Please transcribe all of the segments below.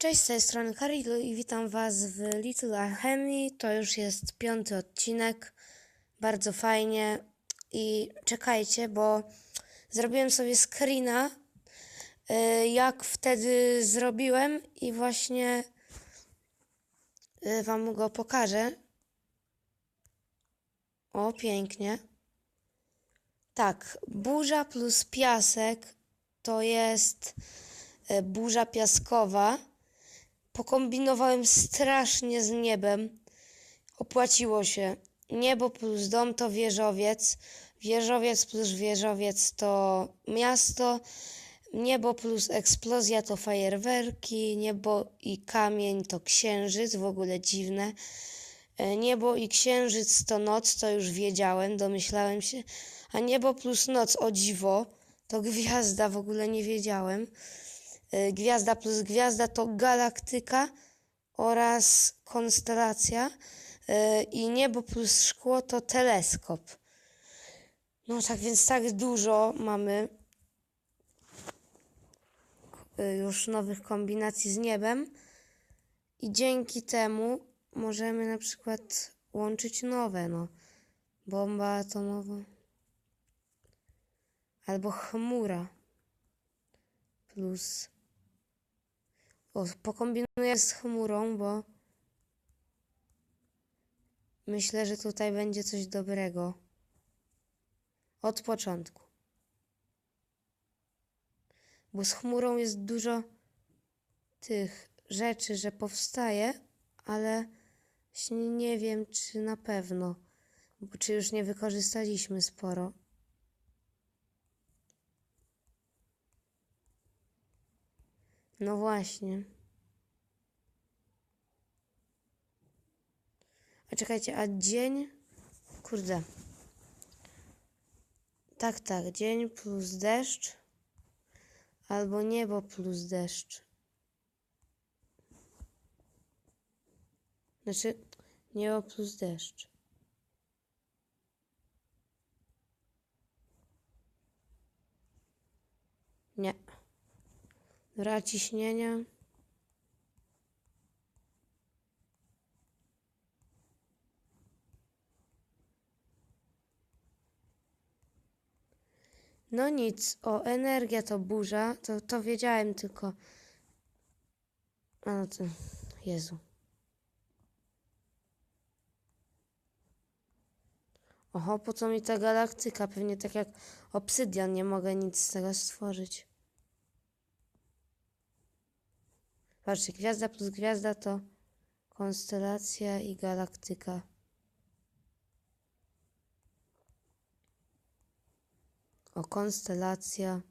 Cześć, z tej strony Karilu i witam Was w Little Alchemy. To już jest piąty odcinek. Bardzo fajnie. I czekajcie, bo zrobiłem sobie screena, y, jak wtedy zrobiłem i właśnie y, Wam go pokażę. O, pięknie. Tak, burza plus piasek to jest e, burza piaskowa. Pokombinowałem strasznie z niebem. Opłaciło się. Niebo plus dom to wieżowiec. Wieżowiec plus wieżowiec to miasto. Niebo plus eksplozja to fajerwerki. Niebo i kamień to księżyc. W ogóle dziwne. E, Niebo i księżyc to noc, to już wiedziałem, domyślałem się. A niebo plus noc, o dziwo, to gwiazda, w ogóle nie wiedziałem. E, Gwiazda plus gwiazda to galaktyka oraz konstelacja. E, I niebo plus szkło to teleskop. No tak więc tak dużo mamy e, już nowych kombinacji z niebem. I dzięki temu możemy na przykład łączyć nowe, no. Bomba atomowa. Albo chmura. Plus. O, pokombinuję z chmurą, bo myślę, że tutaj będzie coś dobrego. Od początku. Bo z chmurą jest dużo tych rzeczy, że powstaje, ale nie wiem, czy na pewno, bo czy już nie wykorzystaliśmy sporo. No właśnie. A czekajcie, a dzień? Kurde. Tak, tak, dzień plus deszcz. Albo niebo plus deszcz. Znaczy, niebo plus deszcz. Nie. Dobra, ciśnienia. No nic, o, energia to burza, to, to wiedziałem tylko. A no to, Jezu. Oho, po co mi ta galaktyka? Pewnie tak jak obsydian, nie mogę nic z tego stworzyć. Patrzcie, gwiazda plus gwiazda to konstelacja i galaktyka. O, konstelacja,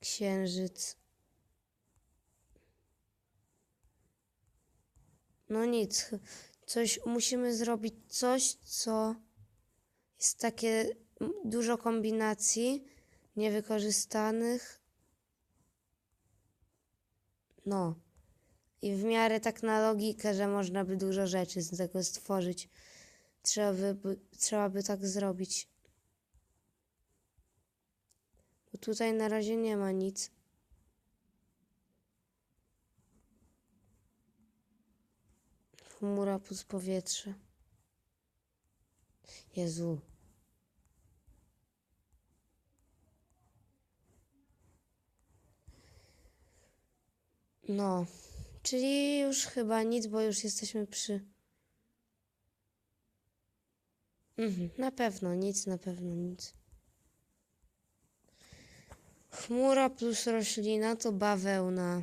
księżyc. No nic, coś musimy zrobić coś, co jest takie dużo kombinacji niewykorzystanych. No. I w miarę tak na logikę, że można by dużo rzeczy z tego stworzyć. Trzeba by, trzeba by tak zrobić. Bo tutaj na razie nie ma nic. Chmura plus powietrze. Jezu. No, czyli już chyba nic, bo już jesteśmy przy. Mhm, na pewno nic, na pewno nic. Chmura plus roślina to bawełna.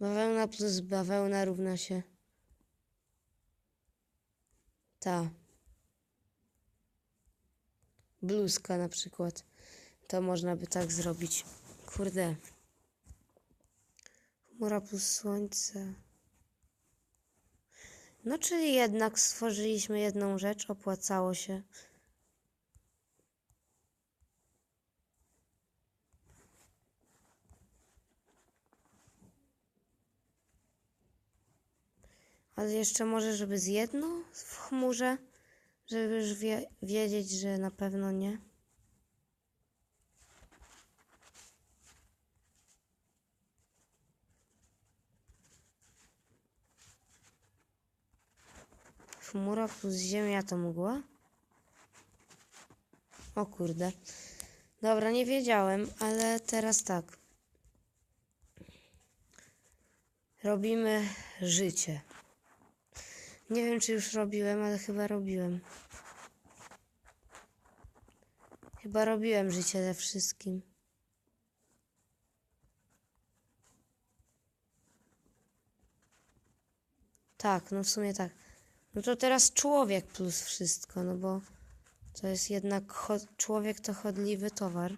Bawełna plus bawełna równa się. Ta. Bluzka na przykład. To można by tak zrobić. Kurde. Chmura plus słońce. No, czyli jednak stworzyliśmy jedną rzecz, opłacało się. Ale jeszcze może, żeby z jedną w chmurze, żeby już wie, wiedzieć, że na pewno nie. Chmura plus ziemia to mgła? O kurde. Dobra, nie wiedziałem, ale teraz tak. Robimy życie. Nie wiem, czy już robiłem, ale chyba robiłem. Chyba robiłem życie ze wszystkim. Tak, no w sumie tak. No to teraz człowiek plus wszystko, no bo to jest jednak człowiek to chodliwy towar.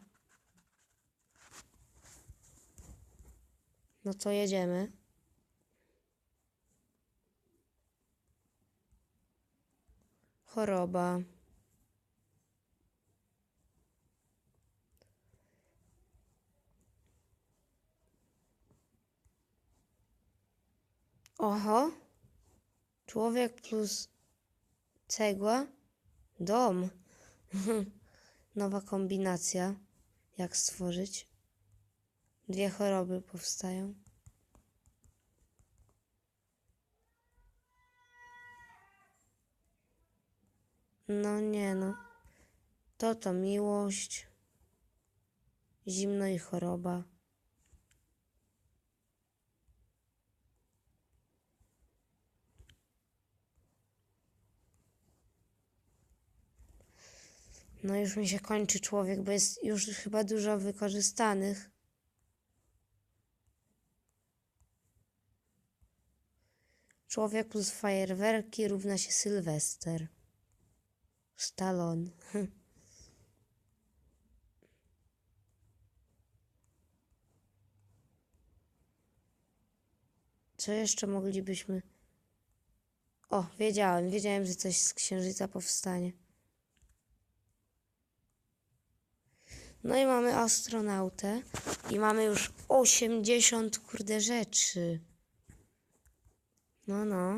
No to jedziemy. Choroba. Oho. Człowiek plus cegła. Dom. Nowa kombinacja. Jak stworzyć? Dwie choroby powstają. No nie no. To to miłość. Zimno i choroba. No już mi się kończy człowiek, bo jest już chyba dużo wykorzystanych. Człowiek plus fajerwerki równa się Sylwester. Stallone. Co jeszcze moglibyśmy... O, wiedziałem, wiedziałem, że coś z księżyca powstanie. No i mamy astronautę i mamy już 80 kurde rzeczy. No, no.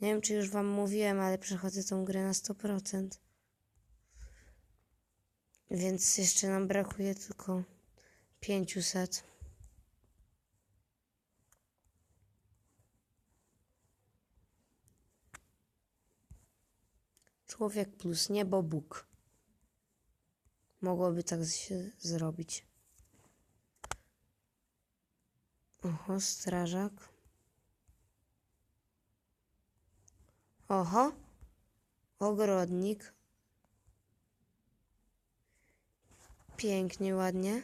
Nie wiem, czy już wam mówiłem, ale przechodzę tą grę na 100%. Więc jeszcze nam brakuje tylko 500. Człowiek plus niebo Bóg. Mogłoby tak się zrobić. Oho, strażak. Oho, ogrodnik. Pięknie, ładnie.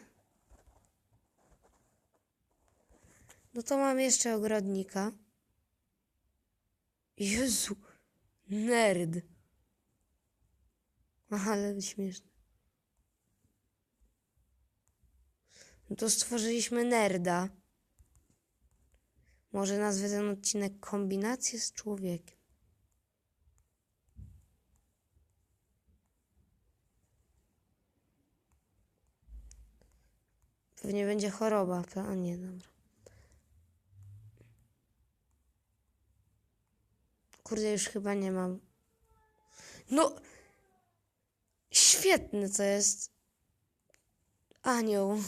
No to mam jeszcze ogrodnika. Jezu, nerd. Ale śmieszne. No to stworzyliśmy nerda. Może nazwę ten odcinek Kombinacje z człowiekiem. Pewnie będzie choroba. A nie, dobra. Kurde, już chyba nie mam. No! Świetny to jest. Anioł.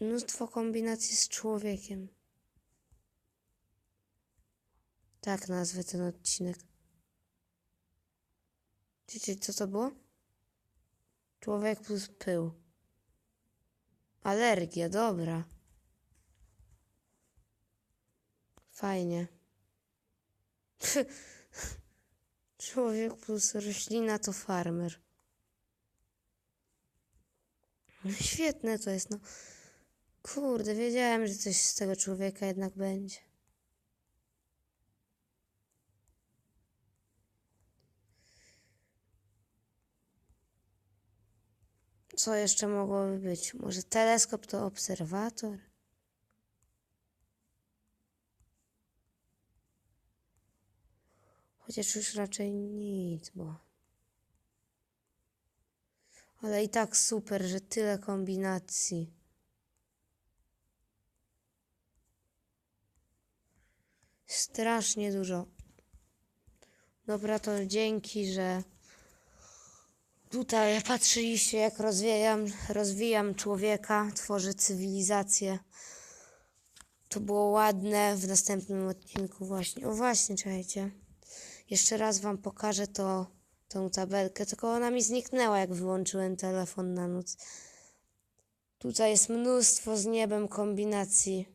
Mnóstwo kombinacji z człowiekiem. Tak nazwę ten odcinek. Wiecie, co to było? Człowiek plus pył. Alergia, dobra. Fajnie. Człowiek plus roślina to farmer. No świetne to jest, no. Kurde, wiedziałem, że coś z tego człowieka jednak będzie. Co jeszcze mogłoby być? Może teleskop to obserwator? Chociaż już raczej nic, bo. Ale i tak super, że tyle kombinacji. Strasznie dużo. Dobra, to dzięki, że tutaj patrzyliście, jak rozwijam, rozwijam człowieka, tworzę cywilizację. to było ładne w następnym odcinku właśnie. O właśnie, czekajcie. Jeszcze raz wam pokażę to, tą tabelkę, tylko ona mi zniknęła, jak wyłączyłem telefon na noc. Tutaj jest mnóstwo z niebem kombinacji.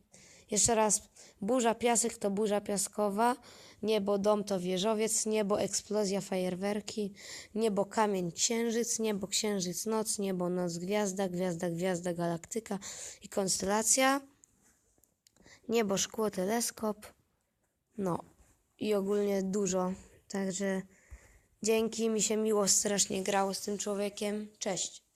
Jeszcze raz, burza piasek to burza piaskowa, niebo dom to wieżowiec, niebo eksplozja fajerwerki, niebo kamień księżyc, niebo księżyc noc, niebo noc gwiazda, gwiazda gwiazda galaktyka i konstelacja, niebo szkło teleskop, no i ogólnie dużo, także dzięki, mi się miło strasznie grało z tym człowiekiem, cześć.